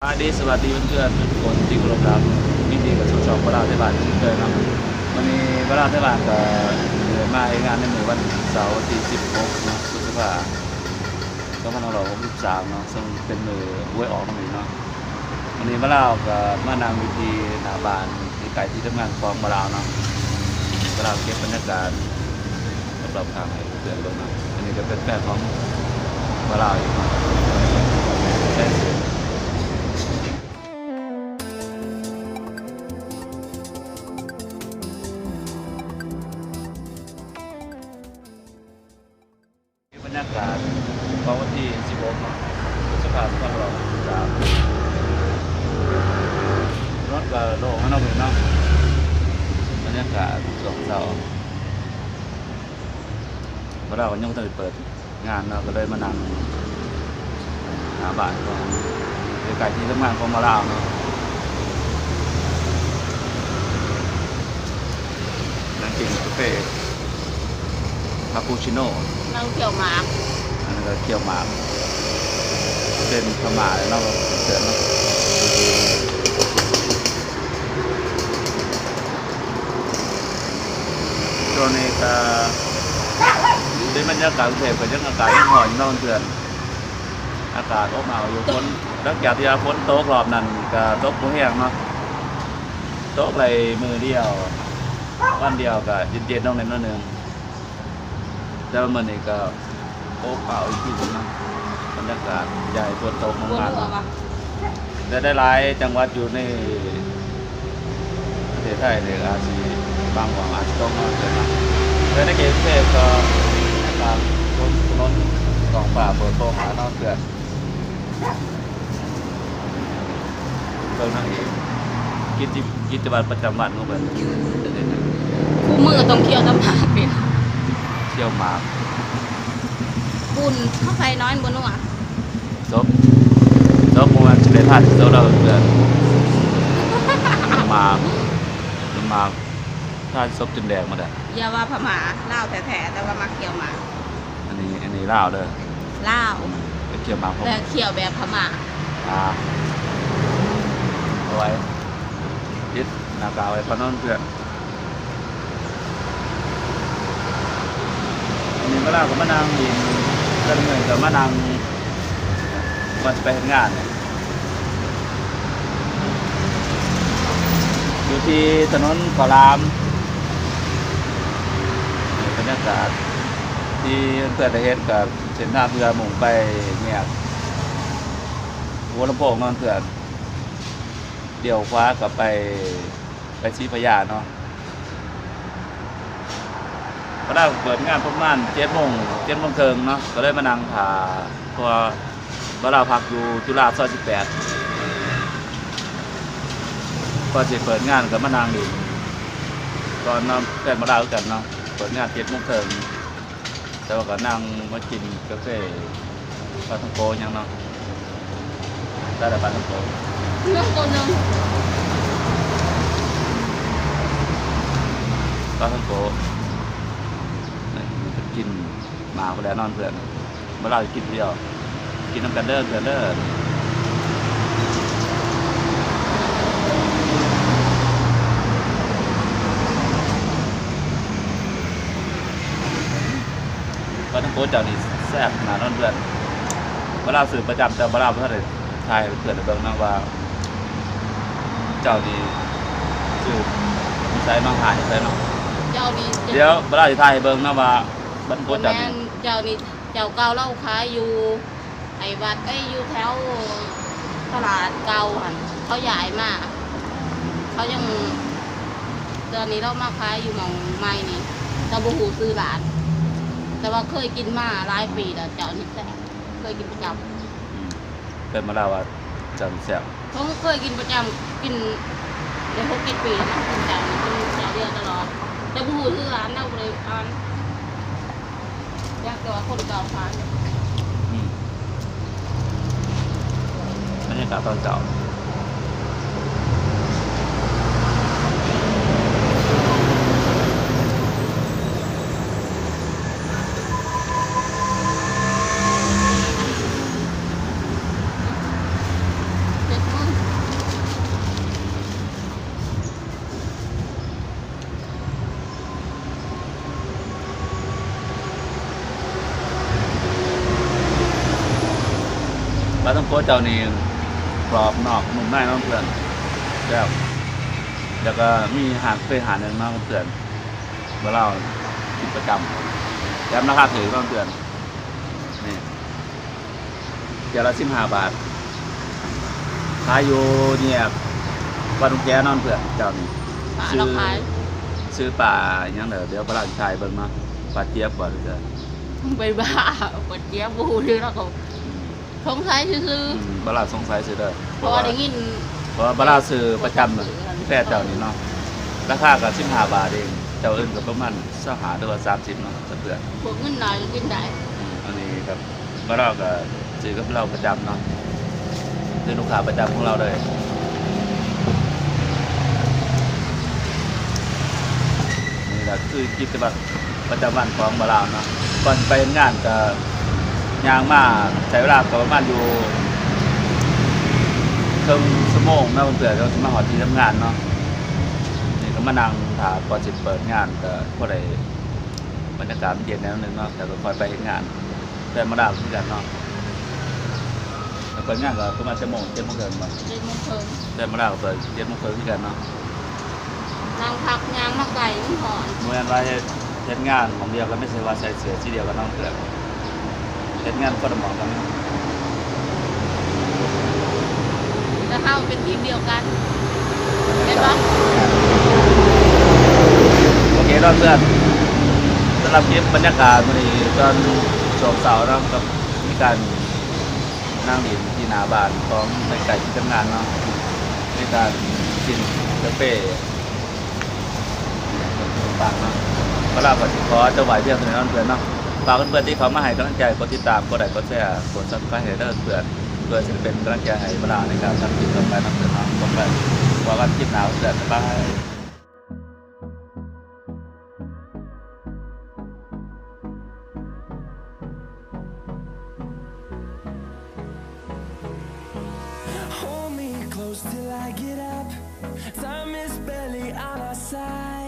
สวัสดีสวัสดีเพื่อนๆทุกคนที่เคารพรักวิธีกับช่องช่องวราเทศบาลเช่นเคยครับวันนี้วราเทศบาลก็เดินมาให้งานในมือวันเสาร์ที่ 16เนาะพฤษภาคม2563เนาะซึ่งเป็นมือหวยออกตรงนี้เนาะวันนี้วราก็มานำวิธีหนาบานที่ไกลที่ทำงานของวราเนาะวราเก็บบรรยากาศรอบๆข้างให้เพื่อนลงนะอันนี้ก็เป็นแฟนของวราอยู่ากาศสองเสาเพราะเราก็ยังไม่ได้เปิดงานเนาะก็เลยมานั่งหาบ้านของใกล้ๆที่ทำงานของมาลาวเนาะนั่งกินกาแฟคาปูชิโน่เราเกี่ยวหมากอันนั้นก็เกี่ยวหมากเป็นขาวหมาเลยเนาะเสือเนาะ ช่วงนี้ก็เป็นบรรยากาศกรุงเทพก็ยังอากาศยังหอนเนาะเพื่อน อากาศอบอ้าวอยู่ฝนหลังจากที่ฝนตกรอบนั้นก็ตกบ่แห้งเนาะตกเลยมือเดียววันเดียวก็เย็นๆน้องในน้อยหนึงแต่ว่ามันนี่ก็โอ้เปล่าอีกทีหนึงนะบรรยากาศใหญ่ฝนตกบนมากหัวปะๆแต่ได้หลายจังหวัดอยู่ในประเทศไทยเนี่ยอาจจะ บางหวังอาจจะต้องนอนเกินนะแต่ในเขตกรุงเทพก็อากาศฝนถนนกองป่าฝนตกหานอกเกินเบิ่งนั่งเองกิจกิจวัตรประจำวันของเพิ่นคู่มือต้องเกี่ยวต้องผ่าเป็นเที่ยวหมากบุญเข้าไปน้อยบนหัวซบซบประมาณสิบเอ็ดพันซบเราเกินหมากหมาก ถ้าซบจนแดงหมาได้อย่าว่าพม่าเล่าวแท้ๆแต่ว่ามาเกี่ยวหมากอันนี้อันนี้ลาวเด้อเล่าวไปเกี่ยวหมากผมแต่เกี่ยวแบบพม่าอ่าเอาไว้ยึดหน้ากากไว้พนันเพื่อนอันนี้เวลาก็มานั่งยินก็เหมือนกับมานั่งก่อนจะไปทำงานเนี่ยอยู่ที่ถนนขอรามนี่บรรยา กาศที่เพื่อนได้เห็นกับเส้นทางเรือหมุ่งไปเนี่ยหัวลำโพงนอนเพื่อเดี่ยวคว้ากลับไปไปชี้พยาเนาะก็ได้เปิดงานประมาณเจ็ดโมงเจ็ดโมงครึ่งเนาะก็เลยมานั่งถ่าเพราะว่าเวลาพักอยู่จุฬาซอยสิบแปดก็จะเปิดงานกับมานั่งอยู่ตอนน้ำแฟนมาดาวกันเนาะ เปิดงานเจ็ดโมงครึ่งแต่ว่าก็นั่งมากินกาแฟปลาทังโกยังเนาะได้แต่ปลาทังโกเรื่องตัวหนึ่งปลาทังโกนี่มันจะกินหมาไปแล้วนอนเพื่อนเมื่อเราจะกินเดียว กินน้ำกันเด้อเพื่อนเด้อ ปลาทังโกเจ้านี่แซ่บขนาดนอนเพื่อนเวลาสืบประจำแต่เวลาเพื่อนเลยทายเพื่อนเบิ่งนะว่า เจ้านี่สืบใช้น้องหายใช้น้องเจ้านี่เดี๋ยวเวลาจะทายให้เบิ่งนะว่าบรรพตเจ้าแม่นี่นเจ้านี่เจ้าเก่าเล่าขายอยู่ ไอ้วัดไอ้ยอยู่แถวตลาดเก่าหันเขาย้ายมาเขายังตอนนี้เรามาขายอยู่หมองไม้นี่แตะบูหูซื้อหลาน แต่ว่าเคยกินมาหลายปีแล้วเจ้านี่แซ่บเคยกินประจอืมเป็นมาแล้วว่าเจ้านี่แซ่บำเขาเคยกินประจำกินในหกเจ็ดปีแล้วนะกินเจ้านี่กินเจ้าเดียวตลอดแต่บูหูซื้อหลานเราเลยอ่านอยากตัวาคนเก่าขายอืมบรรยากาศตอนเช้า วกเจ้านี่กรอบนอกนุ่มในเน้องเพื่อนแล้วแล้วก็มีอาหารเคยอาหารหนึ่งเน้องเพื่อนเมื่อเรากินประจำแล้วราคาถือเน้องเพื่อนนี่เดี๋ยวละสิบห้าบาทขายอยู่เนี่ยวันลุงแกนอนเพื่อนเจ้านี่ปลาซื้อเราขายซื้อปลาอย่างเงี้ยเดี๋ยวปลาชายเบิ่งมาปลาเจี๊ยบก่อนเถอะไปบ้าปวดเจี๊ยบบูหรือเราก็ สงสัยซื่ออืมปลาสงสัยซื้อเด้อๆเพเพราะราะว่าว่าได้ยินเพราะว่าปลาซื้อประจำน่ะแค่เจ้านี่เนาะราคาก็สิบห้าบาทเองเจ้าอื่นก็ประมาณสหาหรือว่าสามสิบเนาะสะเตือนพวกเงินหน่อยก็กินได้อืมอันนี้ครับปลาก็ซื้อกับเราประจำเนาะคือลูกค้าประจำของเราเลยนี่แหละคือกิจวัตรประจำวันของบาราวเนาะก่อนไปงานก็ ยางมาใช้เวลาก็ประมาณอยู่ครึ่งชั่วโมงนะเพื่อนๆเราจะมาหอที่ทำงานเนาะนี่ก็มานั่งถาก่อนจะเปิดงานก็พอได้บรรยากาศมันเย็นแนวนึงเนาะแต่ก็คอยไปเห็นงาน แต่มาดามที่กันเนาะแล้วเปิดงานก็ประมาณชั่วโมงเจ็ดโมงเกินมาได้มงคลแต่มาดามก็เปิดเจ็ดโมงเกินที่กันเนาะนางพักยางมาไก่มันหอนเมื่อวันว่าเฮ็ดงานของเดียวกันไม่ใช่ว่าใส่เสื้อสีเดียวกันน้องเพื่อน เฮ็ดงานคนละหมองกันเนาะแล้วเข้าเป็นทีมเดียวกันเห็นปะโอเคน้องเพื่อนสำหรับคลิปบรรยากาศวันนี้ตอนโฉมเสาร์เนาะกับมีการนั่งดินที่หน้าบ้านของในไก่ที่ทำงานเนาะในการกินกาแฟต่างๆเนาะเวลาปฏิขอจะไหวเพียงเท่านั้นเพื่อนเนาะ ฝากเพื่อนๆที่เขามาให้กำลังใจกดติดตามกดไลค์กดแชร์กดซับสไครต์ให้เด้อเพื่อนเพื่อจะเป็นกำลังใจให้เวลาในการทำคลิปต่อไปนะเพื่อนเนาะผมแบบว่ากันคลิปหนาวเพื่อนบ๊าย till I get up. Time is barely on our side.